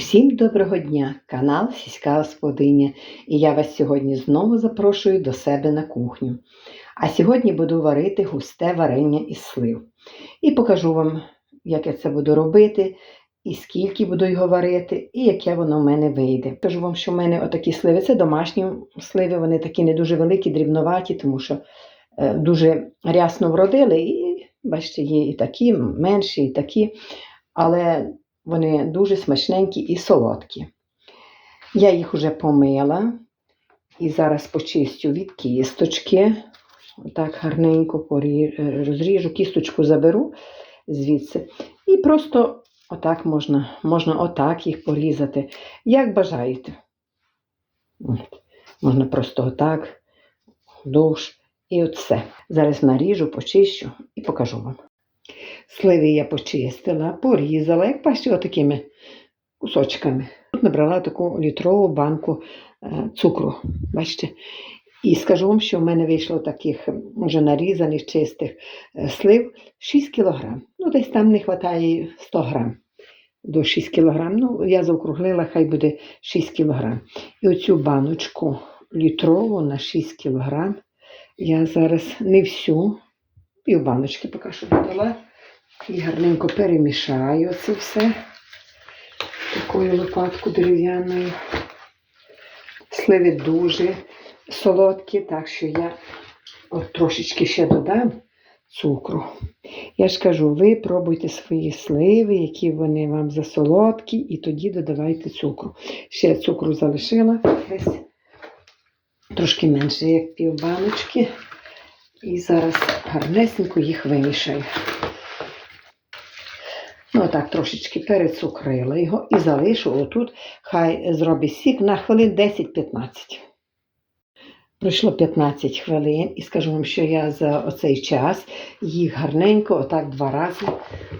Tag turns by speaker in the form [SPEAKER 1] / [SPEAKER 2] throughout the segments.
[SPEAKER 1] Усім доброго дня! Канал Сільська Господиня. І я вас сьогодні знову запрошую до себе на кухню. А сьогодні буду варити густе варення із слив. І покажу вам, як я це буду робити, і скільки буду його варити, і яке воно в мене вийде. Кажу вам, що в мене отакі сливи. Це домашні сливи, вони такі не дуже великі, дрібноваті, тому що е, дуже рясно вродили. І бачите, є і такі, менші, і такі. Але вони дуже смачненькі і солодкі. Я їх вже помила і зараз почистю від кісточки. Отак гарненько розріжу, кісточку заберу звідси. І просто отак можна, можна отак їх порізати, як бажаєте. От. Можна просто отак, вдовж. І от все. Зараз наріжу, почищу і покажу вам. Сливи я почистила, порізала, як бачите, отакими кусочками. Тут набрала таку літрову банку е, цукру. Бачите? І скажу вам, що в мене вийшло таких вже нарізаних чистих е, слив 6 кг. Ну, десь там не вистачає 100 грам до 6 кг. Ну, я заокруглила, хай буде 6 кг. І оцю баночку літрову на 6 кг я зараз не всю, пів баночки поки що додала. І гарненько перемішаю це все такою лопаткою дерев'яною. Сливи дуже солодкі, так що я от трошечки ще додам цукру. Я ж кажу, ви пробуйте свої сливи, які вони вам засолодкі, і тоді додавайте цукру. Ще цукру залишила десь трошки менше, як пів баночки. І зараз гарнесенько їх вимішаю. Отак трошечки перецукрила його і залишу отут, хай зробить сік на хвилин 10-15. Пройшло 15 хвилин, і скажу вам, що я за оцей час їх гарненько, отак два рази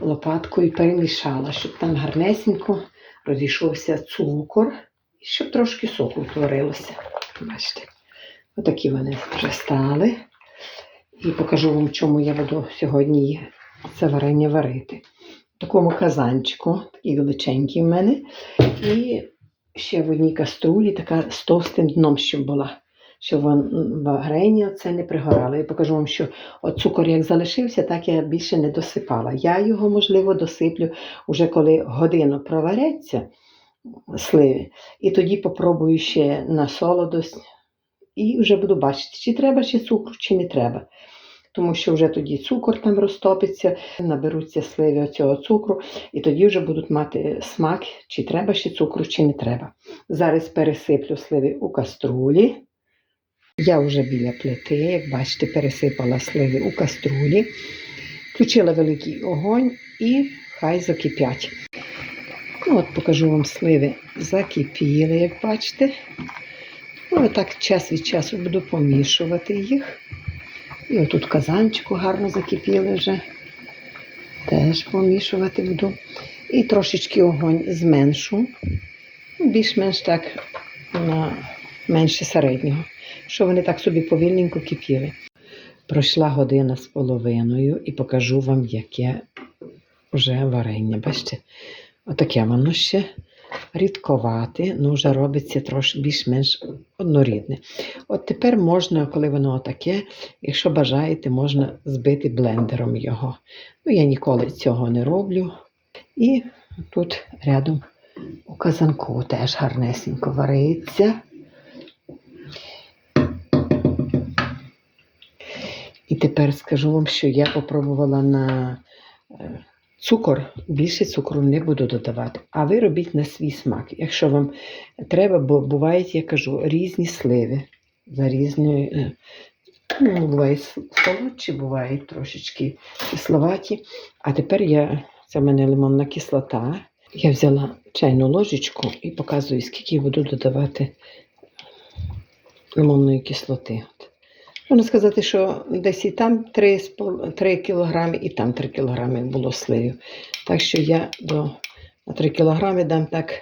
[SPEAKER 1] лопаткою перемішала, щоб там гарнесенько розійшовся цукор, і щоб трошки соку утворилося. Бачите, отакі вони вже стали. І покажу вам, чому я буду сьогодні це варення варити такому казанчику, такий величенький в мене. І ще в одній каструлі така з товстим дном, щоб була, щоб варення це не пригорало. Я покажу вам, що от цукор як залишився, так я більше не досипала. Я його, можливо, досиплю вже коли годину проваряться сливи. І тоді попробую ще на солодость. І вже буду бачити, чи треба ще цукру, чи не треба тому що вже тоді цукор там розтопиться, наберуться сливи оцього цукру, і тоді вже будуть мати смак, чи треба ще цукру, чи не треба. Зараз пересиплю сливи у каструлі. Я вже біля плити, як бачите, пересипала сливи у каструлі, включила великий огонь і хай закипять. Ну, от покажу вам сливи закипіли, як бачите. Ну, так час від часу буду помішувати їх. І отут казанчику гарно закипіли вже. Теж помішувати буду. І трошечки огонь зменшу. Ну, Більш-менш так на менше середнього, щоб вони так собі повільненько кипіли. Пройшла година з половиною і покажу вам, яке вже варення. Бачите, отаке воно ще рідковате, ну вже робиться трошки більш-менш однорідне. От тепер можна, коли воно таке, якщо бажаєте, можна збити блендером його. Ну, я ніколи цього не роблю. І тут рядом у казанку теж гарнесенько вариться. І тепер скажу вам, що я попробувала на е, цукор, більше цукру не буду додавати, а ви робіть на свій смак. Якщо вам треба, бо бувають, я кажу, різні сливи за різною. е, Ну, бувають солодші, бувають трошечки кисловаті. А тепер я, це в мене лимонна кислота. Я взяла чайну ложечку і показую, скільки буду додавати лимонної кислоти. От. Можна сказати, що десь і там 3, 3 кг, і там 3 кг було сливів. Так що я до 3 кг дам так.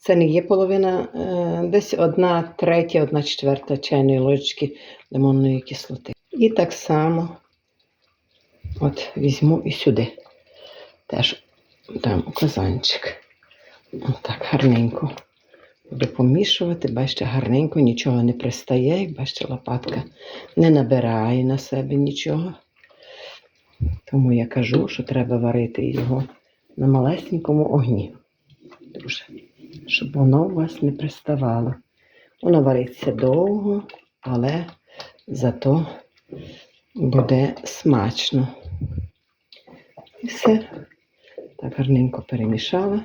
[SPEAKER 1] Це не є половина, е, десь одна третя, одна четверта чайної ложечки лимонної кислоти. І так само от візьму і сюди. Теж дам казанчик. Так, гарненько. Буду помішувати, бачите, гарненько, нічого не пристає, як бачите, лопатка не набирає на себе нічого. Тому я кажу, що треба варити його на малесенькому огні. Дуже, щоб воно у вас не приставало. Воно вариться довго, але зато буде смачно. І все. Так гарненько перемішала.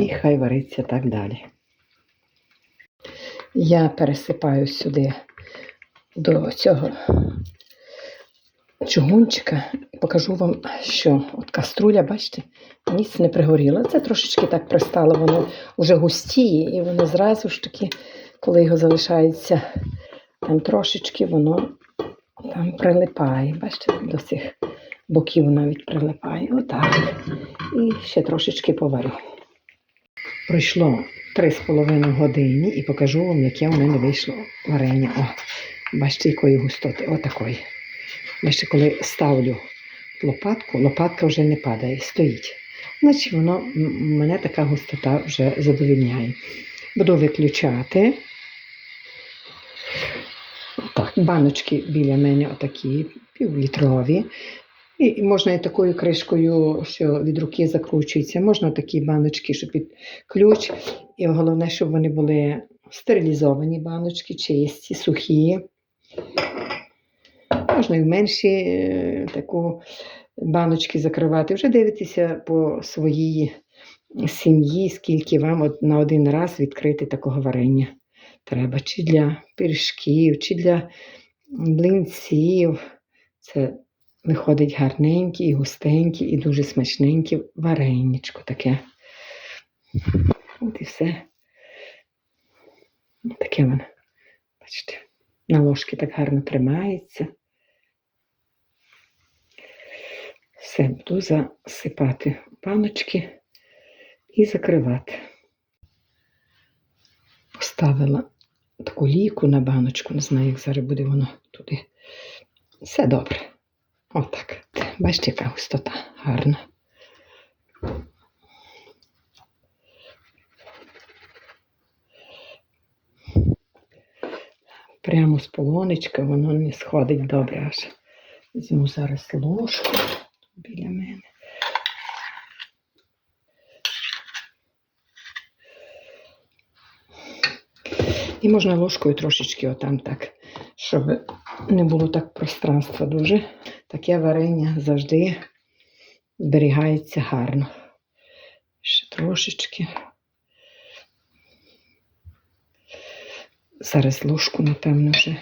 [SPEAKER 1] І хай вариться так далі. Я пересипаю сюди до цього чугунчика покажу вам, що от каструля, бачите, ніц не пригоріла. Це трошечки так пристало, воно вже густіє, і воно зразу ж таки, коли його залишається там трошечки, воно там прилипає. Бачите, до цих боків навіть прилипає. Отак. І ще трошечки поварю. Пройшло 3,5 години і покажу вам, яке у мене вийшло варення. О, бачите, якої густоти. Отакої. Бачите, коли ставлю лопатку, лопатка вже не падає, стоїть. Значить, воно мене така густота вже задовільняє. Буду виключати. Так, баночки біля мене отакі, півлітрові. І можна і такою кришкою, що від руки закручується. Можна такі баночки, що під ключ. І головне, щоб вони були стерилізовані баночки, чисті, сухі. Можна і в менші е, таку баночки закривати. Вже дивитися по своїй сім'ї, скільки вам на один раз відкрити такого варення треба. Чи для пиріжків, чи для блинців. Це виходить гарненькі і густенькі, і дуже смачненькі вареничко таке. От і все. Таке воно. Бачите, на ложки так гарно тримається. Все, буду засипати в баночки і закривати. Поставила таку лійку на баночку, не знаю, як зараз буде воно туди. Все добре. Отак. Бачите, яка густота гарна. Прямо з полонечка воно не сходить добре аж. Візьму зараз ложку біля мене. І можна ложкою трошечки отам так, щоб не було так пространства дуже. Таке варення завжди зберігається гарно. Ще трошечки. Зараз ложку, напевно, вже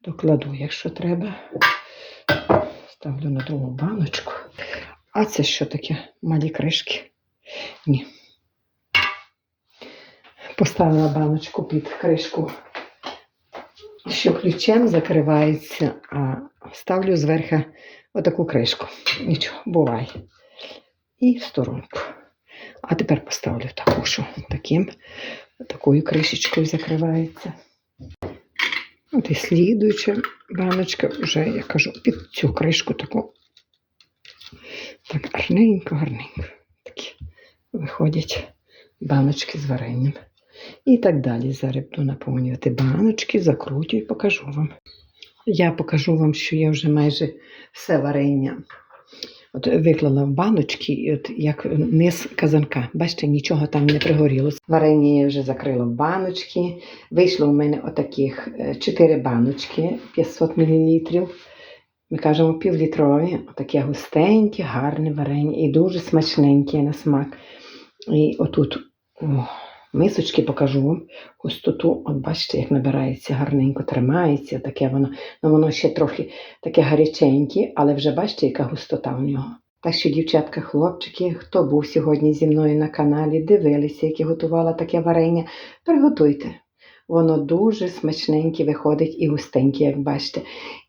[SPEAKER 1] докладу, якщо треба. Ставлю на другу баночку. А це що таке? Малі кришки? Ні. Поставила баночку під кришку, що ключем закривається, а ставлю зверху отаку кришку. Нічого, буває. І в сторонку. А тепер поставлю таку, що таким, такою кришечкою закривається. От і слідуюча баночка вже, я кажу, під цю кришку таку. Так гарненько, гарненько. Такі виходять баночки з варенням. І так далі. Зараз буду наповнювати баночки, закрутю і покажу вам. Я покажу вам, що я вже майже все варення от виклала в баночки, от як низ казанка. Бачите, нічого там не пригоріло. Варення я вже закрила в баночки. Вийшло у мене отаких 4 баночки 500 мл. Ми кажемо півлітрові, таке густеньке, гарне варення і дуже смачненьке на смак. І отут о, мисочки покажу вам густоту. От бачите, як набирається, гарненько тримається, таке воно, ну воно ще трохи таке гаряченьке, але вже бачите, яка густота у нього. Так що, дівчатка, хлопчики, хто був сьогодні зі мною на каналі, дивилися, як я готувала таке варення, приготуйте. Воно дуже смачненьке виходить і густеньке, як бачите.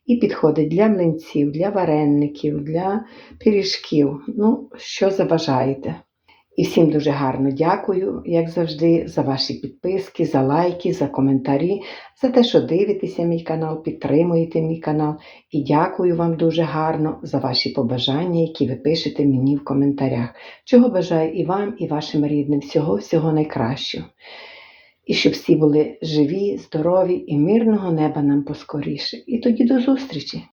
[SPEAKER 1] І підходить для млинців, для вареників, для пиріжків. Ну, що забажаєте. І всім дуже гарно дякую, як завжди, за ваші підписки, за лайки, за коментарі, за те, що дивитеся мій канал, підтримуєте мій канал. І дякую вам дуже гарно за ваші побажання, які ви пишете мені в коментарях. Чого бажаю і вам, і вашим рідним всього, всього найкращого. І щоб всі були живі, здорові і мирного неба нам поскоріше. І тоді до зустрічі!